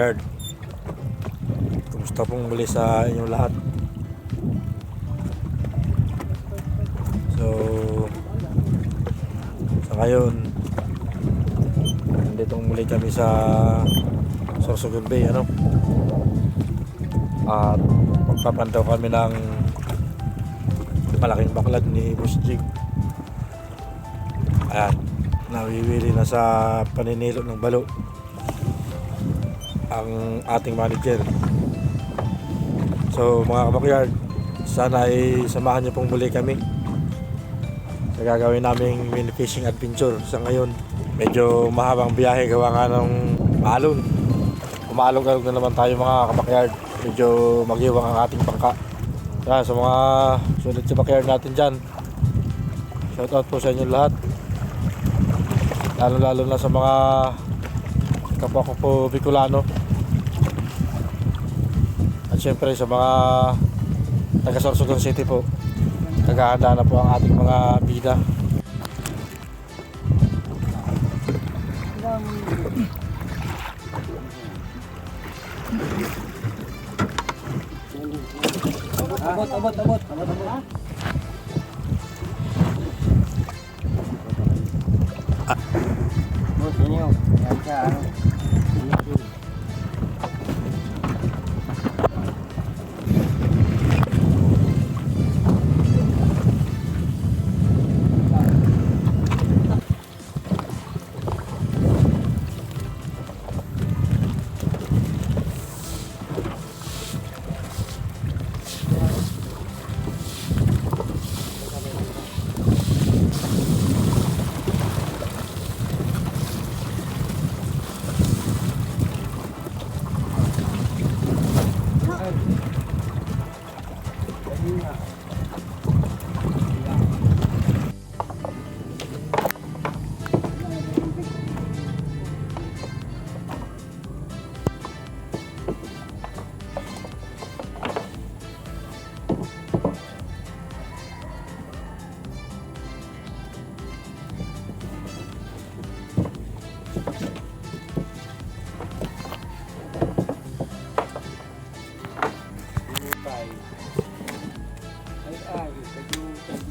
Kabakard, kumusta pong muli sa inyong lahat? So, sa ngayon, nandito muli kami sa Sorsogon Bay, ano? At magpapandaw kami ng malaking baklag ni Boss Jig. Ayan, nawiwili na sa paninilo ng balo ang ating manager. So mga kabakyard, sana ay samahan niyo pong muli kami sa gagawin naming mini fishing adventure sa ngayon. Medyo mahabang biyahe gawa nga ng maalon. Umalog-alog na naman tayo mga kabakyard. Medyo magiwang ang ating bangka. Kaya sa mga sulit sa backyard natin dyan, shoutout po sa inyo lahat. Lalo-lalo na sa mga kapwa ko po Bicolano. Syempre sa mga taga Sorsogon City po. Naghahanda na po ang ating mga bida. Abot, abot, abot. Abot, abot. Boss, yun yun. Yan siya,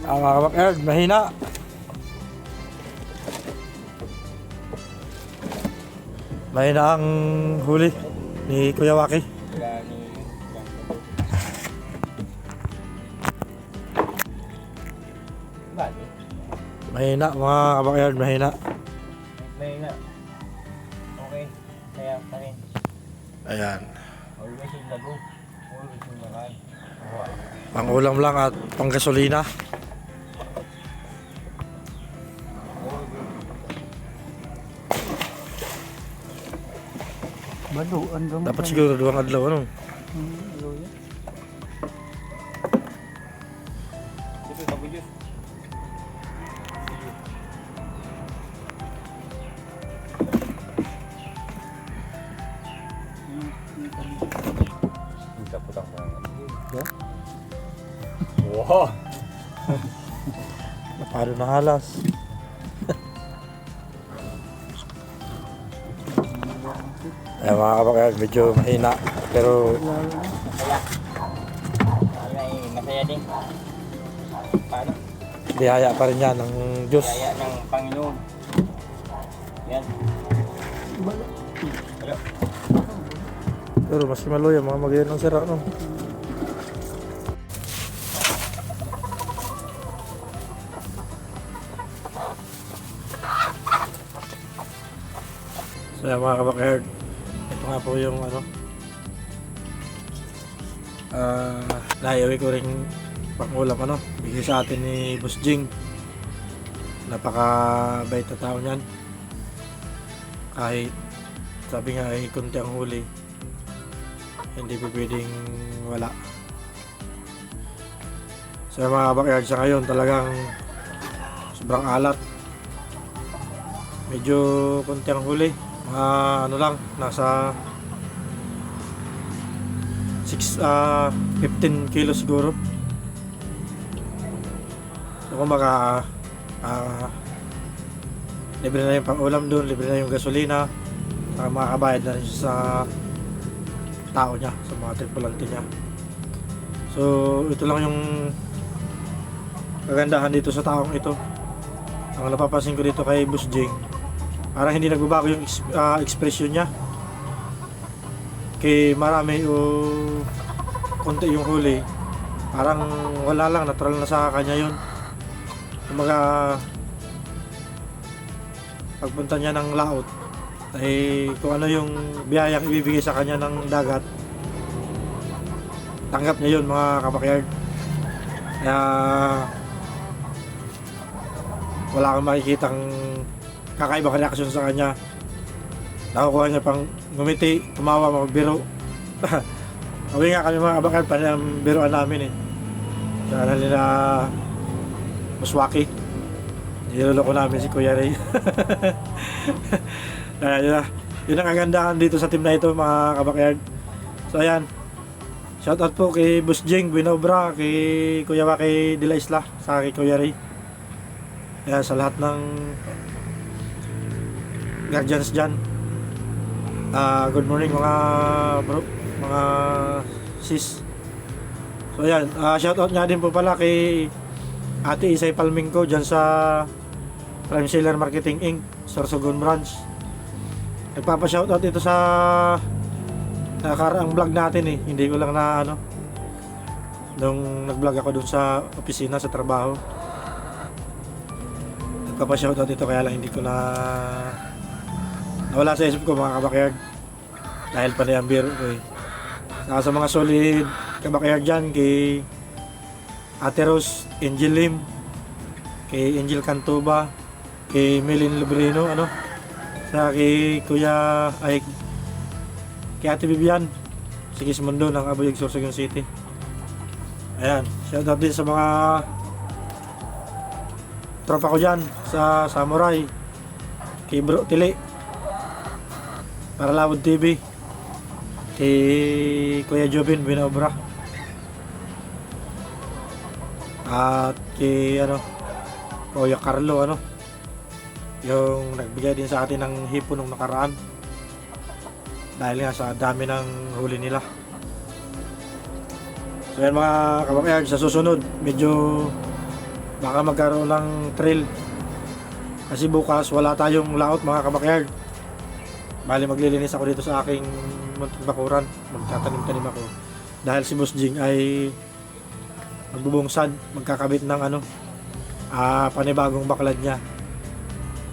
Ang mga kabakyard, mahina. Mahina ang huli ni Kuya Waki. Mahina mga kabakyard, mahina. May na. Okay. Kaya pa rin. Ayan. Always yung lago. Always yung lakay. Pang ulam lang at pang Baluan ka Dapat siguro duwang adlaw ano. Ka putang sa Wow! Napalo ng Ayan mga kabakyard, medyo mahina. Pero Masaya. Ay, masaya din. Paano? biyaya pa rin yan ng Diyos. Kaya ng Panginoon. Yan. Pero mas maluya mga magayon ng sira no. So mga ito nga po yung ano ah naiuwi ko rin pangulam ano bigay sa atin ni Boss Jing. Napaka bait na tao niyan. Kahit sabi nga ay kunti ang huli hindi pa pwedeng wala. Sa mga backyard sa ngayon talagang sobrang alat. Medyo konti ang huli mga ano lang nasa 6 ah 15 kilos siguro so kumbaga ah libre na yung pang ulam doon libre na yung gasolina Para makakabayad na rin sa tao niya, sa mga tripulante niya. So, ito lang yung kagandahan dito sa taong ito. Ang napapansin ko dito kay Boss Jing, parang hindi nagbabago yung ah, expression niya. Kay marami o konti yung huli, parang wala lang, natural na sa kanya yun. Kumaga, pagpunta niya ng laot, ay kung ano yung biyayang ibibigay sa kanya ng dagat, tanggap niya yun mga kabakyard. Kaya, wala kang makikitang kakaibang reaksyon sa kanya. Nakukuha niya pang ngumiti, tumawa, magbiro. Uwi nga kami mga kabakyard, panang biroan namin eh. Sa ano nila, Muswaki. Niloloko namin si Kuya Ray. Kaya yun. Yun ang kagandahan dito sa team na ito mga kabakyard. So ayan. Shoutout po kay Boss Jing Binobra, kay Kuya Waki de la Isla, sa kay Kuya Ray. Kaya sa lahat ng guardians dyan. Ah, good morning mga bro, mga sis. So ayan, ah, shoutout nga din po pala kay Ate Isay Palmingko dyan sa Prime Seller Marketing Inc. Sorsogon Branch. Nagpapa-shoutout ito sa nakaraang vlog natin eh. Hindi ko lang na ano nung nag-vlog ako dun sa opisina sa trabaho. Nagpapa-shoutout ito kaya lang hindi ko na nawala sa isip ko mga kabakyard. Dahil pa na yung biro ko eh. Saka sa mga solid kabakyard dyan kay Ate Rose, Angel Lim, kay Angel Cantuba, kay Melin Librino, ano, sa kay Kuya, ay, kay Ate Vivian, si Kismundo ng Abuyag, Sorsogon City. Ayan, shoutout din sa mga tropa ko dyan, sa Samurai, kay Bro Tili, para Lawod TV, kay Kuya Jobin Binobra. At kay ano, Kuya Carlo ano, yung nagbigay din sa atin ng hipon nung nakaraan. Dahil nga sa dami ng huli nila. So yan mga kabakyard, sa susunod, medyo baka magkaroon ng trail. Kasi bukas wala tayong laot mga kabakyard. Bali maglilinis ako dito sa aking munting bakuran. Magtatanim-tanim ako. Dahil si Boss Jing ay magbubungsad, magkakabit ng ano, ah panibagong baklad niya.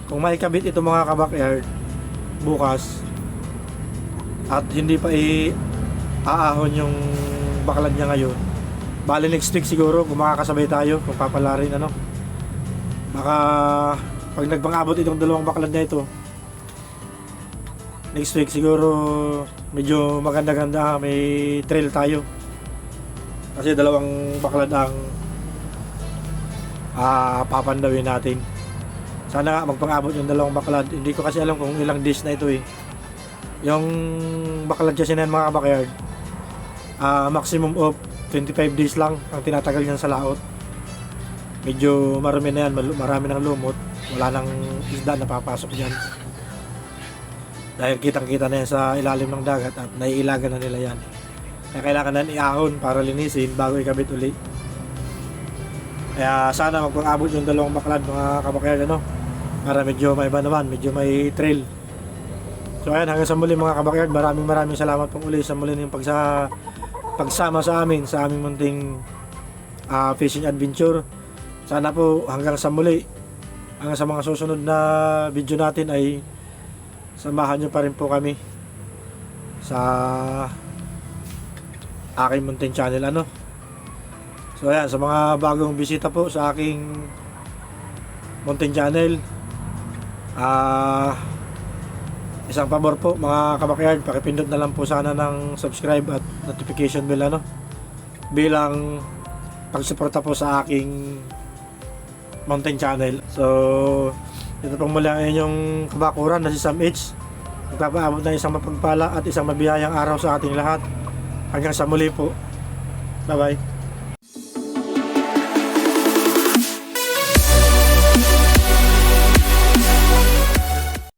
Kung maikabit ito mga kabakyard, bukas, at hindi pa i aahon yung baklad niya ngayon, bali next week siguro, kung makakasabay tayo, kung papala rin ano, baka pag nagpangabot itong dalawang baklad na ito, next week siguro medyo maganda-ganda may trail tayo kasi dalawang baklad ang ah, papandawin natin. Sana nga magpangabot yung dalawang baklad. Hindi ko kasi alam kung ilang days na ito eh. Yung baklad kasi na yan, mga backyard, ah, maximum of 25 days lang ang tinatagal niyan sa laot. Medyo marami na yan, marami ng lumot. Wala nang isda na papasok dyan. Dahil kitang-kita na yan sa ilalim ng dagat at naiilagan na nila yan. Kaya kailangan na iahon para linisin bago ikabit uli. Kaya sana magpang-abot yung dalawang baklad mga kabakyard ano. Para medyo may iba naman, medyo may trail. So ayan, hanggang sa muli mga kabakyard, maraming maraming salamat pong uli sa muli ng pagsa, pagsama sa amin sa aming munting ah, fishing adventure. Sana po hanggang sa muli, hanggang sa mga susunod na video natin ay samahan nyo pa rin po kami sa aking mountain channel ano? So ayan sa mga bagong bisita po sa aking mountain channel ah isang pabor po mga kabakyard pakipindot na lang po sana ng subscribe at notification bell ano? Bilang pagsuporta po sa aking mountain channel. So ito pong muli ang inyong kabakuran na si Sam H. Magpapaabot na isang mapagpala at isang mabiyayang araw sa ating lahat. Hanggang sa muli po. Bye bye